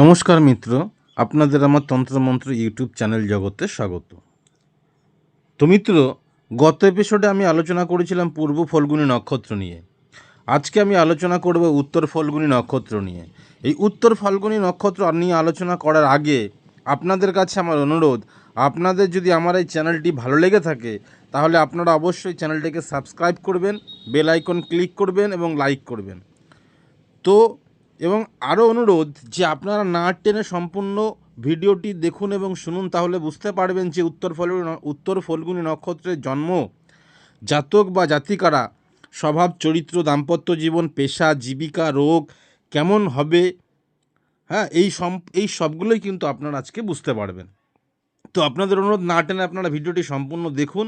নমস্কার মিত্র, আপনাদের আমার তন্ত্রমন্ত্র ইউটিউব চ্যানেল জগতে স্বাগত। তো মিত্র, গত এপিসোডে আমি আলোচনা করেছিলাম পূর্ব ফলগুনি নক্ষত্র নিয়ে। আজকে আমি আলোচনা করব উত্তর ফলগুনি নক্ষত্র নিয়ে। এই উত্তর ফলগুনি নক্ষত্র নিয়ে আলোচনা করার আগে আপনাদের কাছে আমার অনুরোধ, আপনাদের যদি আমার এই চ্যানেলটি ভালো লেগে থাকে, তাহলে আপনারা অবশ্যই চ্যানেলটিকে সাবস্ক্রাইব করবেন, বেল আইকন ক্লিক করবেন এবং লাইক করবেন। তো এবং আরও অনুরোধ যে আপনারা না টেনে সম্পূর্ণ ভিডিওটি দেখুন এবং শুনুন, তাহলে বুঝতে পারবেন যে উত্তর ফলগুনি উত্তর ফল্গুনি নক্ষত্রের জন্ম, জাতক বা জাতিকারা, স্বভাব, চরিত্র, দাম্পত্য জীবন, পেশা, জীবিকা, রোগ, কেমন হবে হ্যাঁ এই সম, এই সবগুলোই কিন্তু আপনারা আজকে বুঝতে পারবেন। তো আপনাদের অনুরোধ, না টেনে আপনারা ভিডিওটি সম্পূর্ণ দেখুন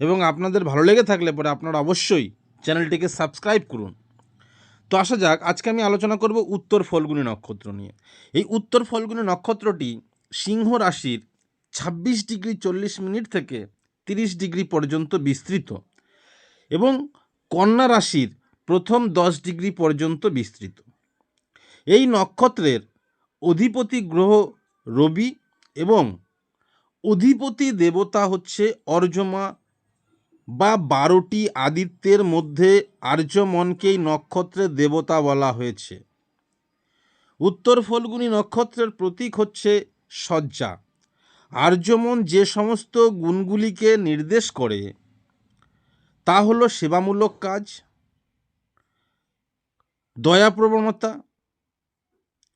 এবং আপনাদের ভালো লেগে থাকলে পরে আপনারা অবশ্যই চ্যানেলটিকে সাবস্ক্রাইব করুন। তো আসা যাক, আজকে আমি আলোচনা করব উত্তর ফলগুনি নক্ষত্র নিয়ে। এই উত্তর ফলগুনি নক্ষত্রটি সিংহ রাশির ছাব্বিশ ডিগ্রি চল্লিশ মিনিট থেকে তিরিশ ডিগ্রি পর্যন্ত বিস্তৃত এবং কন্যা রাশির প্রথম দশ ডিগ্রি পর্যন্ত বিস্তৃত। এই নক্ষত্রের অধিপতি গ্রহ রবি এবং অধিপতি দেবতা হচ্ছে অর্জমা বা বারোটি আদিত্যের মধ্যে আর্যমনকেই নক্ষত্রের দেবতা বলা হয়েছে। উত্তর ফল্গুনী নক্ষত্রের প্রতীক হচ্ছে সজ্জা আর্যমন যে সমস্ত গুণগুলিকে নির্দেশ করে, তা হলো সেবামূলক কাজ, দয়াপ্রবণতা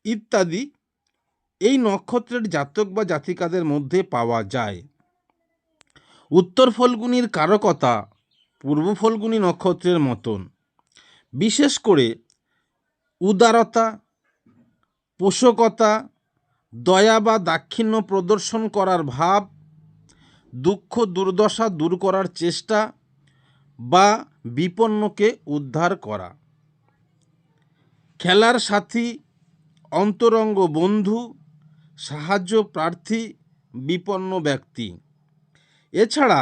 ইত্যাদি এই নক্ষত্রের জাতক বা জাতিকাদের মধ্যে পাওয়া যায়। উত্তর ফল্গুনির কারকতা পূর্ব ফল্গুনি নক্ষত্রের মতন। বিশেষ করে উদারতা, পোষকতা, দয়া বা দাক্ষিণ্য প্রদর্শন করার ভাব, দুঃখ দুর্দশা দূর করার চেষ্টা বা বিপন্নকে উদ্ধার করা। খেলার সাথী, অন্তরঙ্গ বন্ধু, সাহায্য প্রার্থী, বিপন্ন ব্যক্তি। এছাড়া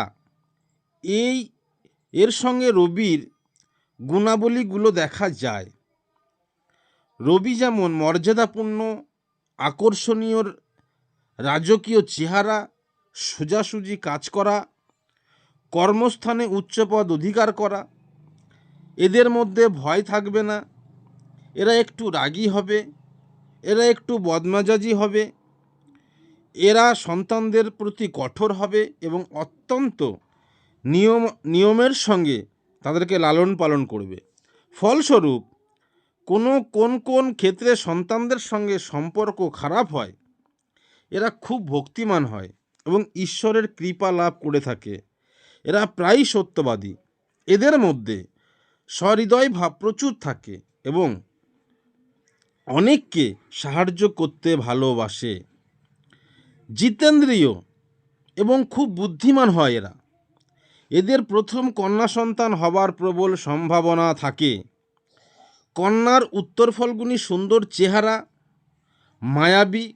এই, এর সঙ্গে রবির গুণাবলীগুলো দেখা যায়। রবি যেমন মর্যাদাপূর্ণ, আকর্ষণীয়, রাজকীয় চেহারা, সোজাসুজি কাজ করা, কর্মস্থানে উচ্চপদ অধিকার করা, এদের মধ্যে ভয় থাকবে না। এরা একটু রাগী হবে, এরা একটু বদমাজাজি হবে এরা সন্তানদের প্রতি কঠোর হবে এবং অত্যন্ত নিয়ম, নিয়মের সঙ্গে তাদেরকে লালন পালন করবে। ফলস্বরূপ, কোনো কোন কোন ক্ষেত্রে সন্তানদের সঙ্গে সম্পর্ক খারাপ হয়, এরা খুব ভক্তিমান হয় এবং ঈশ্বরের কৃপা লাভ করে থাকে। এরা প্রায়ই সত্যবাদী। এদের মধ্যে সহৃদয় ভাব প্রচুর থাকে এবং অনেককে সাহায্য করতে ভালোবাসে। জিতেন্দ্রীয় এবং খুব বুদ্ধিমান হয় এরা। এদের প্রথম কন্যা সন্তান হবার প্রবল সম্ভাবনা থাকে। কন্যার উত্তর ফল্গুনি সুন্দর চেহারা, মায়াবী,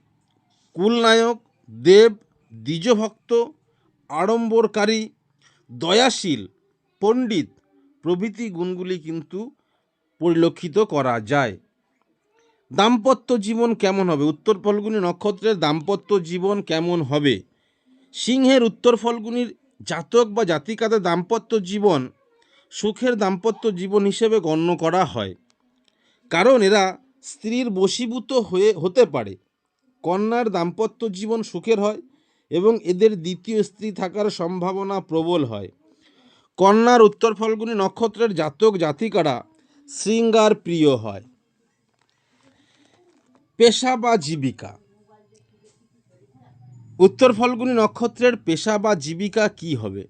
কুলনায়ক, দেব, দ্বিজভক্ত, আড়ম্বরকারী, দয়াশীল, পণ্ডিত প্রভৃতি গুণগুলি কিন্তু পরিলক্ষিত করা যায়। দাম্পত্য জীবন কেমন হবে? উত্তর ফল্গুনি নক্ষত্রের দাম্পত্য জীবন কেমন হবে? সিংহের উত্তর ফল্গুনির জাতক বা জাতিকাদের দাম্পত্য জীবন সুখের দাম্পত্য জীবন হিসেবে গণ্য করা হয়। কারণ এরা স্ত্রীর বশীভূত হয়ে, হতে পারে। কন্যার দাম্পত্য জীবন সুখের হয় এবং এদের দ্বিতীয় স্ত্রী থাকার সম্ভাবনা প্রবল হয়। কন্যার উত্তর ফল্গুনি নক্ষত্রের জাতক জাতিকারা শৃঙ্গার প্রিয় হয়। পেশা বা জীবিকা? উত্তর ফল্গুনি নক্ষত্রের পেশা বা জীবিকা কি হবে?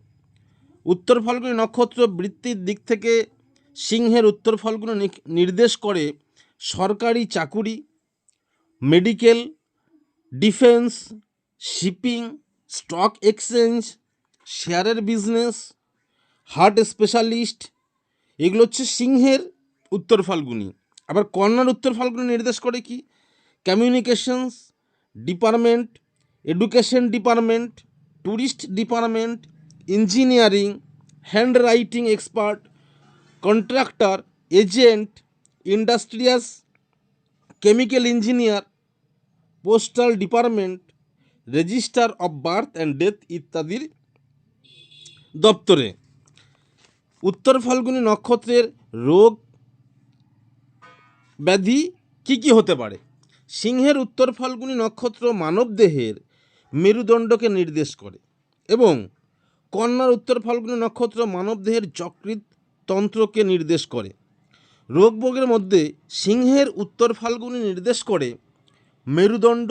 উত্তর ফল্গুনি নক্ষত্র বৃত্তির দিক থেকে সিংহের উত্তর ফল্গুনি নির্দেশ করে সরকারি চাকুরি, medical, defence, shipping, stock exchange, শেয়ারের বিজনেস, হার্ট স্পেশালিস্ট, এগুলো হচ্ছে সিংহের উত্তর ফাল্গুনি। আবার কন্যার উত্তর ফাল্গুনি নির্দেশ করে কি? Communications department education department tourist department engineering hand writing expert contractor agent industrious chemical engineer postal department register of birth and death ইত্যাদির দপ্তরে। উত্তর ফাল্গুনী নক্ষত্রের রোগ ব্যাধি কি কি হতে পারে? সিংহের উত্তর ফাল্গুনী নক্ষত্র মানবদেহের মেরুদণ্ডকে নির্দেশ করে এবং কন্যার উত্তর ফাল্গুনী নক্ষত্র মানবদেহের যকৃৎ তন্ত্রকে নির্দেশ করে। রোগভোগের মধ্যে সিংহের উত্তর ফাল্গুনী নির্দেশ করে মেরুদণ্ড,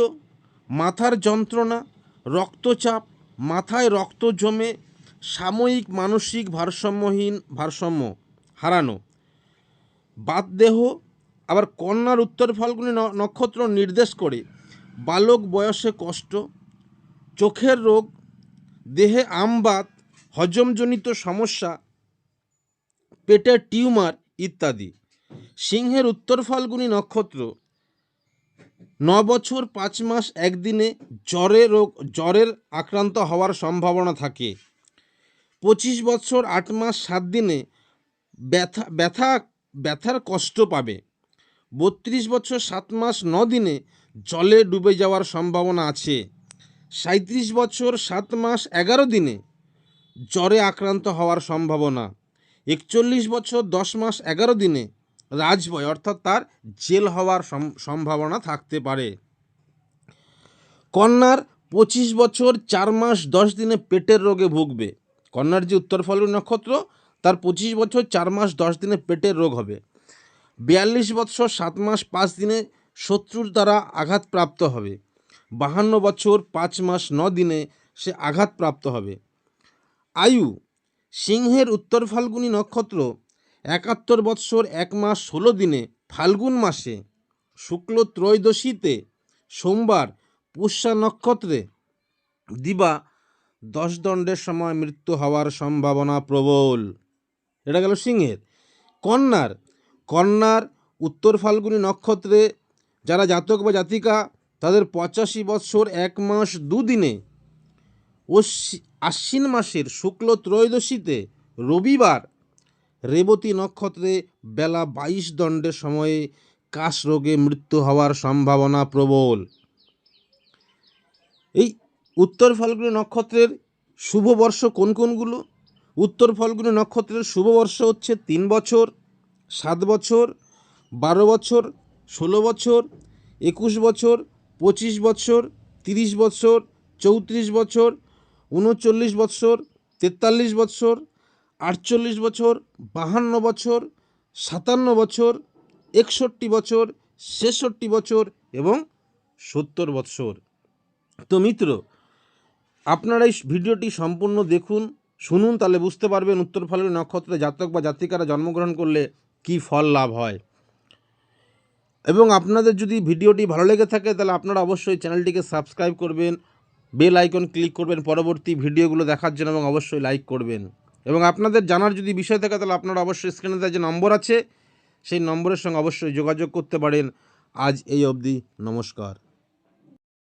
মাথার যন্ত্রণা, রক্তচাপ, মাথায় রক্ত জমে, সাময়িক মানসিক ভারসাম্যহীন ভারসাম্য হারানো বাতদেহ আবার কন্যার উত্তর ফাল্গুনী নক্ষত্র নির্দেশ করে। বালক বয়সে কষ্ট, চোখের রোগ, দেহে আমবাত, হজমজনিত সমস্যা, পেটের টিউমার ইত্যাদি। সিংহের উত্তর ফাল্গুনী নক্ষত্র, ন বছর পাঁচ মাস একদিনে জ্বরে রোগ, জ্বরের আক্রান্ত হওয়ার সম্ভাবনা থাকে। পঁচিশ বছর আট মাস সাত দিনে ব্যথা ব্যথা, ব্যথার কষ্ট পাবে। বত্রিশ বছর, সাত মাস, ন দিনে জলে ডুবে যাওয়ার সম্ভাবনা আছে। সাঁত্রিশ বছর, সাত মাস, এগারো দিনে জ্বরে আক্রান্ত হওয়ার সম্ভাবনা। একচল্লিশ বছর, দশ মাস, এগারো দিনে রাজবয়, অর্থাৎ তার জেল হওয়ার সম- সম্ভাবনা থাকতে পারে। কন্যার পঁচিশ বছর, চার মাস, দশ দিনে পেটের রোগে ভুগবে। কন্যার যে উত্তর ফাল্গুনী নক্ষত্র, তার পঁচিশ বছর, চার মাস, দশ দিনে পেটের রোগ হবে। বিয়াল্লিশ বৎসর সাত মাস পাঁচ দিনে শত্রুর দ্বারা আঘাতপ্রাপ্ত হবে। বাহান্ন বছর পাঁচ মাস ন দিনে সে আঘাতপ্রাপ্ত হবে। আয়ু, সিংহের উত্তর ফাল্গুনী নক্ষত্র, একাত্তর বৎসর এক মাস ষোলো দিনে ফাল্গুন মাসে। শুক্ল ত্রয়োদশীতে সোমবার পুষ্যা নক্ষত্রে দিবা দশ দণ্ডের সময় মৃত্যু হওয়ার সম্ভাবনা প্রবল। এটা গেল সিংহের। কন্যার কন্যার উত্তর ফাল্গুনী নক্ষত্রে যারা জাতক বা জাতিকা, তাদের পঁচাশি বৎসর এক মাস দুদিনে। ও আশ্বিন মাসের শুক্ল ত্রয়োদশীতে রবিবার, রেবতী নক্ষত্রে বেলা বাইশ দণ্ডের সময়ে কাশ রোগে মৃত্যু হওয়ার সম্ভাবনা প্রবল। এই উত্তর ফাল্গুনী নক্ষত্রের শুভ বর্ষ কোন কোনগুলো? উত্তর ফাল্গুনী নক্ষত্রের শুভ বর্ষ হচ্ছে তিন বছর সাত বছর, বারো বছর, ষোলো বছর, একুশ বছর, পঁচিশ বছর, তিরিশ বছর, চৌত্রিশ বছর, উনচল্লিশ বছর, তেতাল্লিশ বছর, আটচল্লিশ বছর, বাহান্ন বছর, সাতান্ন বছর, একষট্টি বছর, ছেষট্টি বছর এবং সত্তর বছর। তো মিত্র, আপনারা এই ভিডিওটি সম্পূর্ণ দেখুন, শুনুন, তাহলে বুঝতে পারবেন উত্তর ফাল্গুনী নক্ষত্রে জাতক বা জাতিকারা জন্মগ্রহণ করলে কি ফল লাভ হয়। এবং আপনাদের যদি ভিডিওটি ভালো লেগে থাকে, তাহলে আপনারা অবশ্যই চ্যানেলটিকে সাবস্ক্রাইব করবেন, বেল আইকন ক্লিক করবেন, পরবর্তী ভিডিওগুলো দেখার জন্য এবং অবশ্যই লাইক করবেন। এবং আপনাদের জানার যদি বিষয় থাকে, তাহলে আপনারা অবশ্যই স্ক্রিনে যে নম্বর আছে, সেই নম্বরের সঙ্গে অবশ্যই যোগাযোগ করতে পারেন। আজ এই অবধি নমস্কার।